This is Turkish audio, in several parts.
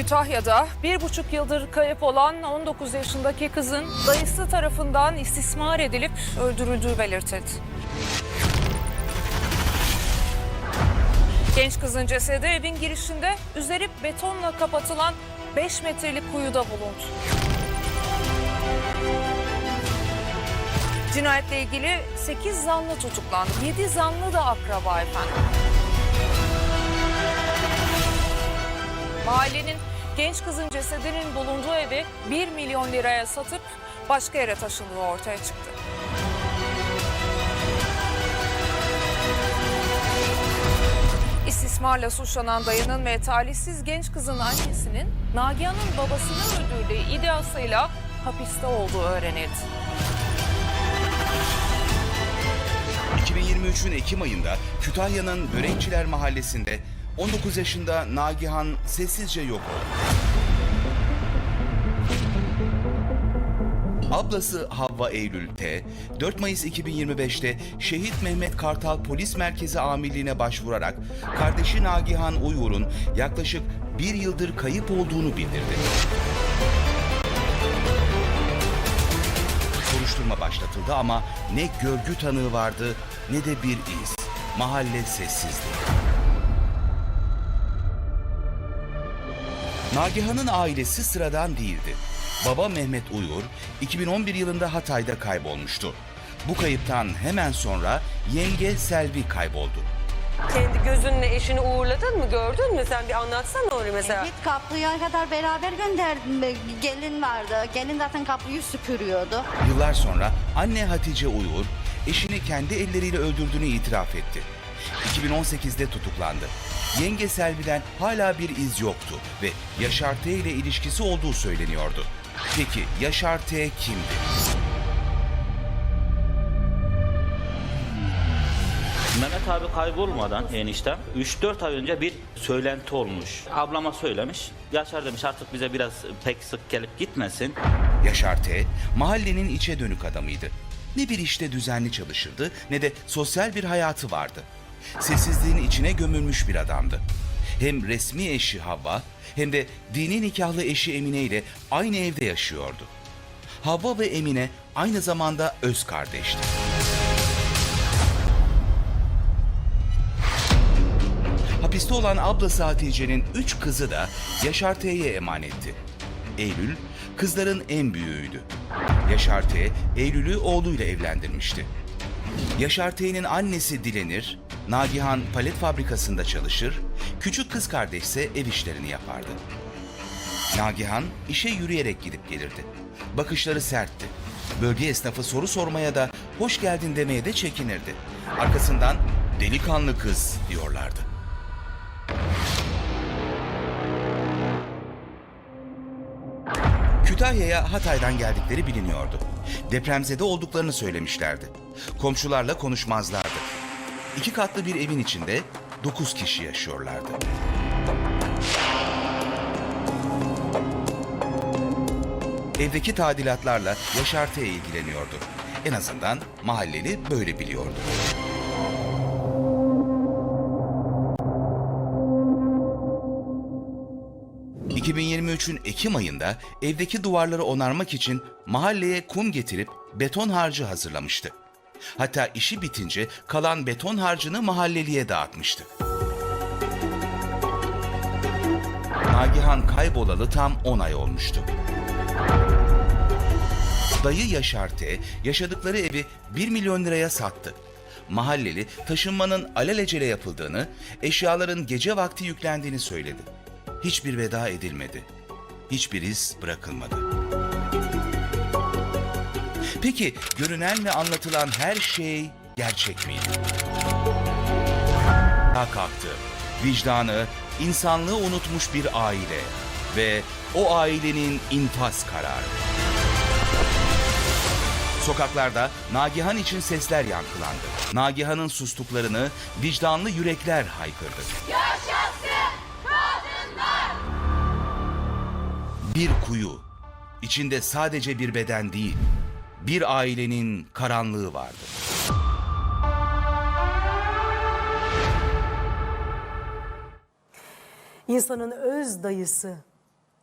Kütahya'da bir buçuk yıldır kayıp olan 19 yaşındaki kızın dayısı tarafından istismar edilip öldürüldüğü belirtildi. Genç kızın cesedi evin girişinde üzeri betonla kapatılan 5 metrelik kuyuda bulundu. Cinayetle ilgili 8 zanlı tutuklandı. 7 zanlı da akraba efendim. Mahallenin genç kızın cesedinin bulunduğu evi 1 milyon liraya satıp başka yere taşındığı ortaya çıktı. İstismarla suçlanan dayının ve talihsiz genç kızın annesinin Nagihan'ın babasını öldürdüğü iddiasıyla hapiste olduğu öğrenildi. 2023'ün Ekim ayında Kütahya'nın Börekçiler Mahallesi'nde 19 yaşında Nagihan sessizce yok oldu. Ablası Havva Eylül T, 4 Mayıs 2025'te Şehit Mehmet Kartal Polis Merkezi Amirliğine başvurarak kardeşi Nagihan Uyur'un yaklaşık bir yıldır kayıp olduğunu bildirdi. Soruşturma başlatıldı ama ne görgü tanığı vardı ne de bir iz. Mahalle sessizdi. Nagihan'ın ailesi sıradan değildi. Baba Mehmet Uyur 2011 yılında Hatay'da kaybolmuştu. Bu kayıptan hemen sonra yenge Selvi kayboldu. Kendi gözünle eşini uğurladın mı? Gördün mü? Sen bir anlatsana onu mesela. Evet kaplıya kadar beraber gönderdim. Gelin vardı. Gelin zaten kapıyı süpürüyordu. Yıllar sonra anne Hatice Uyur eşini kendi elleriyle öldürdüğünü itiraf etti. 2018'de tutuklandı. Yenge Selvi'den hala bir iz yoktu ve Yaşar T ile ilişkisi olduğu söyleniyordu. Peki Yaşar T kimdi? Mehmet abi kaybolmadan eniştem 3-4 ay önce bir söylenti olmuş. Ablama söylemiş. Yaşar demiş artık bize biraz pek sık gelip gitmesin. Yaşar T, mahallenin içe dönük adamıydı. Ne bir işte düzenli çalışırdı ne de sosyal bir hayatı vardı. Sessizliğin içine gömülmüş bir adamdı. Hem resmi eşi Havva hem de dini nikahlı eşi Emine ile aynı evde yaşıyordu. Havva ve Emine aynı zamanda öz kardeşti. Hapiste olan ablası Hatice'nin üç kızı da Yaşar T'ye emanetti. Eylül, kızların en büyüğüydü. Yaşar T, Eylül'ü oğluyla evlendirmişti. Yaşar T'nin annesi Dilenir, Nagihan palet fabrikasında çalışır, küçük kız kardeş ise ev işlerini yapardı. Nagihan işe yürüyerek gidip gelirdi. Bakışları sertti. Bölge esnafı soru sormaya da hoş geldin demeye de çekinirdi. Arkasından delikanlı kız diyorlardı. Kütahya'ya Hatay'dan geldikleri biliniyordu. Depremzede olduklarını söylemişlerdi. Komşularla konuşmazlardı. İki katlı bir evin içinde dokuz kişi yaşıyorlardı. Evdeki tadilatlarla Yaşar T. ilgileniyordu. En azından mahalleli böyle biliyordu. ...2023'ün Ekim ayında evdeki duvarları onarmak için mahalleye kum getirip beton harcı hazırlamıştı. Hatta işi bitince kalan beton harcını mahalleliye dağıtmıştı. Nagihan kaybolalı tam 10 ay olmuştu. Dayı Yaşar T. yaşadıkları evi 1 milyon liraya sattı. Mahalleli taşınmanın alelacele yapıldığını, eşyaların gece vakti yüklendiğini söyledi. Hiçbir veda edilmedi. Hiçbir iz bırakılmadı. Peki görünen ve anlatılan her şey gerçek miydi? Ayağa kalktı. Vicdanı, insanlığı unutmuş bir aile ve o ailenin infaz kararı. Sokaklarda Nagihan için sesler yankılandı. Nagihan'ın sustuklarını vicdanlı yürekler haykırdı. Bir kuyu, içinde sadece bir beden değil, bir ailenin karanlığı vardı. İnsanın öz dayısı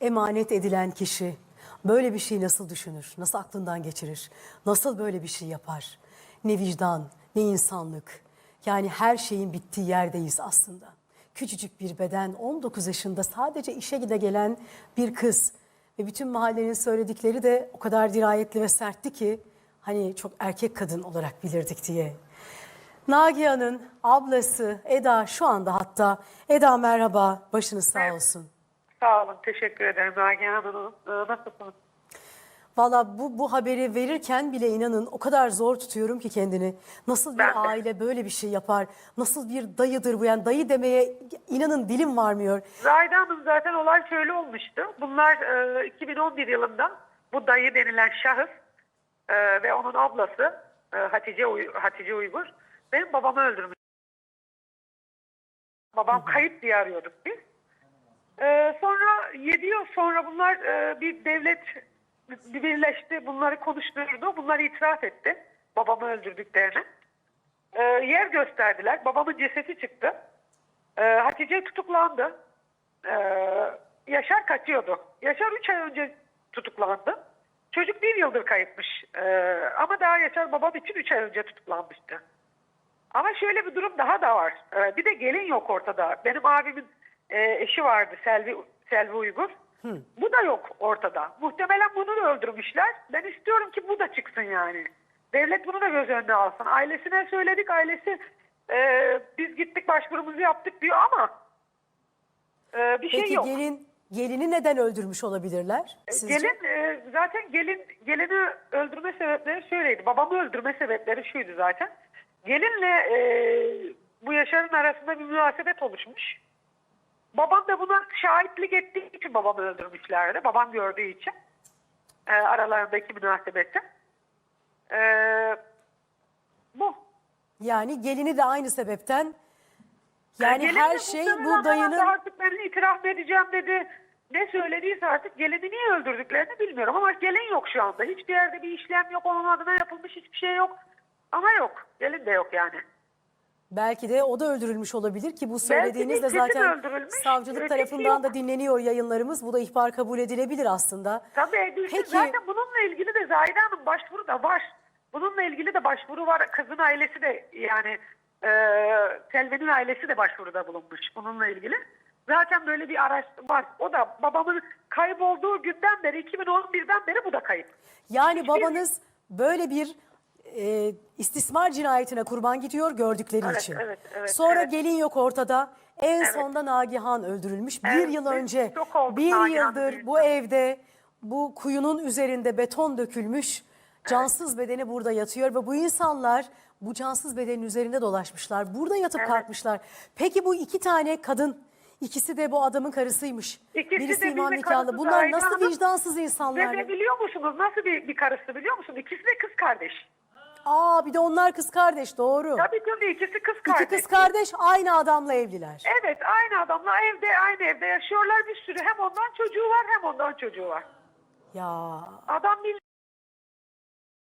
emanet edilen kişi böyle bir şey nasıl düşünür? Nasıl aklından geçirir? Nasıl böyle bir şey yapar? Ne vicdan, ne insanlık. Yani her şeyin bittiği yerdeyiz aslında. Küçücük bir beden, 19 yaşında sadece işe gide gelen bir kız. Ve bütün mahallenin söyledikleri de o kadar dirayetli ve sertti ki hani çok erkek kadın olarak bilirdik diye. Nagihan'ın ablası Eda şu anda hatta. Eda merhaba, başınız sağ olsun. Sağ olun, teşekkür ederim Nagihan Hanım. Ee, Nasılsınız? Valla bu, bu haberi verirken bile inanın o kadar zor tutuyorum ki kendini. Nasıl bir Ben de. aile böyle bir şey yapar? Nasıl bir dayıdır bu? Yani dayı demeye inanın dilim varmıyor. Zahide Hanım zaten olay şöyle olmuştu. Bunlar e, 2011 yılında bu dayı denilen şahıs e, ve onun ablası e, Hatice, Uy- Hatice Uygur benim babamı öldürmüş. Babam kayıp diye arıyorduk biz. E, sonra 7 yıl sonra bunlar e, bir devlet bir birleşti. Bunları konuşturdu. Bunlar itiraf etti. Babamı öldürdüklerini. E, yer gösterdiler. Babamın cesedi çıktı. E, Hatice tutuklandı. E, Yaşar kaçıyordu. Yaşar 3 ay önce tutuklandı. Çocuk bir yıldır kayıpmış. E, ama daha Yaşar babam için 3 ay önce tutuklanmıştı. Ama şöyle bir durum daha da var. E, bir de gelin yok ortada. Benim abimin e, eşi vardı Selvi, Selvi Uygur. Bu da yok ortada. Muhtemelen bunu da öldürmüşler. Ben istiyorum ki bu da çıksın yani. Devlet bunu da göz önüne alsın. Ailesine söyledik. Ailesi e, biz gittik başvurumuzu yaptık diyor ama e, bir şey Peki yok. gelin gelini neden öldürmüş olabilirler? Sizce? Gelin e, zaten gelin gelini öldürme sebepleri şöyleydi. Babamı öldürme sebepleri şuydu zaten. Gelinle e, bu Yaşar'ın arasında bir münasebet oluşmuş. Babam da buna şahitlik ettiği için babamı öldürmüşlerdi. Babam gördüğü için. E, aralarındaki münasebeti. E, bu. Yani gelini de aynı sebepten yani Gelin her şey bu dayının Artık ben itiraf edeceğim dedi. Ne söylediyse artık gelini niye öldürdüklerini bilmiyorum ama gelin yok şu anda. Hiçbir yerde bir işlem yok. Onun adına yapılmış hiçbir şey yok. Ama yok. Gelin de yok yani. Belki de o da öldürülmüş olabilir ki bu söylediğiniz de zaten öldürülmüş. savcılık Öteki tarafından yok. da dinleniyor yayınlarımız. Bu da ihbar kabul edilebilir aslında. Tabii edilsin. Peki- Zaten bununla ilgili de Zahide Hanım başvuru da var. Bununla ilgili de başvuru var. Kızın ailesi de yani e, Selvi'nin ailesi de başvuruda bulunmuş bununla ilgili. Zaten böyle bir araştırma var. O da babamın kaybolduğu günden beri 2011'den beri bu da kayıp. Yani Hiçbir- babanız böyle bir e, istismar cinayetine kurban gidiyor gördükleri Evet, için. evet, evet, Sonra evet. gelin yok ortada. En sonda Nagihan öldürülmüş. bir Evet, yıl biz önce şok olduk bir Nagihan yıldır bu evde bu kuyunun üzerinde beton dökülmüş. Cansız bedeni burada yatıyor ve bu insanlar bu cansız bedenin üzerinde dolaşmışlar. Burada yatıp kalkmışlar. Peki bu iki tane kadın ikisi de bu adamın karısıymış. İkisi Birisi de imam bize nikahlı. Bunlar nasıl Hanım. vicdansız insanlar? Ve de biliyor musunuz nasıl bir, bir karısı biliyor musun? İkisi de kız kardeş. Aa bir de onlar kız kardeş doğru. Tabii tabii ikisi kız kardeş. İki kız kardeş aynı adamla evliler. Evet aynı adamla evde aynı evde yaşıyorlar bir sürü. Hem ondan çocuğu var hem ondan çocuğu var. Ya Adam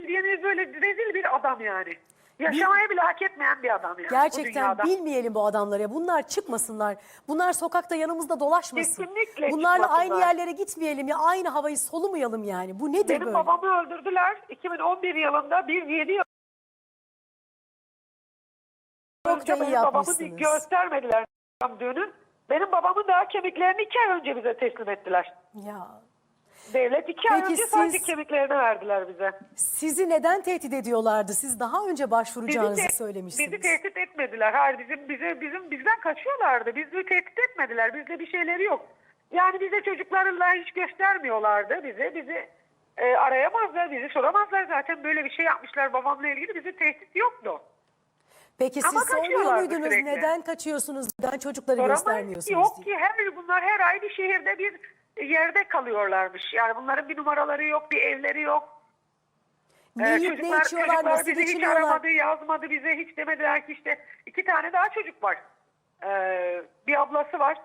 bildiğiniz böyle rezil bir adam yani. Yaşamayı bile hak etmeyen bir adam yani. bu gerçekten dünyada. bilmeyelim bu adamları. Bunlar çıkmasınlar. Bunlar sokakta yanımızda dolaşmasın. Kesinlikle Bunlarla aynı yerlere gitmeyelim ya aynı havayı solumayalım yani. Bu nedir Benim böyle? babamı öldürdüler 2011 yılında bir 7 yıl Çok önce da iyi benim babamı bir yapmışsınız. göstermediler düğünün. Benim babamın daha kemiklerini iki ay önce bize teslim ettiler. Ya Devlet iki ay Peki önce sadece siz- kemiklerini verdiler bize. sizi neden tehdit ediyorlardı? Siz daha önce başvuracağınızı te- söylemişsiniz. Bizi tehdit etmediler. Hayır bizim bize bizim bizden kaçıyorlardı. Bizi tehdit etmediler. Bizde bir şeyleri yok. Yani bize çocuklarla hiç göstermiyorlardı bize. Bizi e, arayamazlar, bizi soramazlar. Zaten böyle bir şey yapmışlar babamla ilgili. Bize tehdit yoktu. Peki siz Ama sormuyor kaçıyorlardı muydunuz? sürekli. Neden kaçıyorsunuz? Neden çocukları Soramayız ki, göstermiyorsunuz Yok diye? ki her bunlar her ay bir şehirde bir yerde kalıyorlarmış. Yani bunların bir numaraları yok, bir evleri yok. Ne Ee, yiyip ne içiyorlar, çocuklar nasıl bizi hiç geçiniyorlar? aramadı, yazmadı bize. Hiç demediler ki işte iki tane daha çocuk var. Ee, bir ablası var.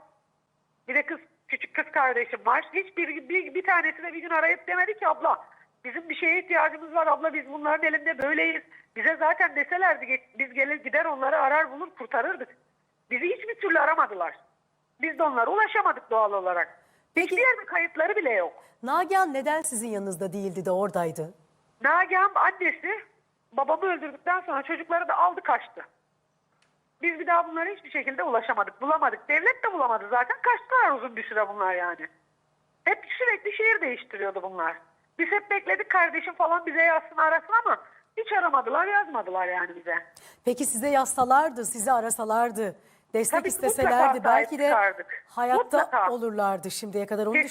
Bir de kız küçük kız kardeşim var. Hiçbir bir, bir tanesi de bir gün arayıp demedi ki abla bizim bir şeye ihtiyacımız var abla biz bunların elinde böyleyiz. Bize zaten deselerdi ge- biz gelir gider onları arar bulur kurtarırdık. Bizi hiçbir türlü aramadılar. Biz de onlara ulaşamadık doğal olarak. Peki Hiçbir yerde kayıtları bile yok. Nagihan neden sizin yanınızda değildi de oradaydı? Nagihan annesi babamı öldürdükten sonra çocukları da aldı kaçtı. Biz bir daha bunlara hiçbir şekilde ulaşamadık, bulamadık. Devlet de bulamadı zaten. Kaçtılar uzun bir süre bunlar yani. Hep sürekli şehir değiştiriyordu bunlar. Biz hep bekledik kardeşim falan bize yazsın arasın ama hiç aramadılar yazmadılar yani bize. Peki size yazsalardı, sizi arasalardı, destek Tabii isteselerdi belki de çıkardık. hayatta Mutlaka. olurlardı şimdiye kadar onu Kesinlikle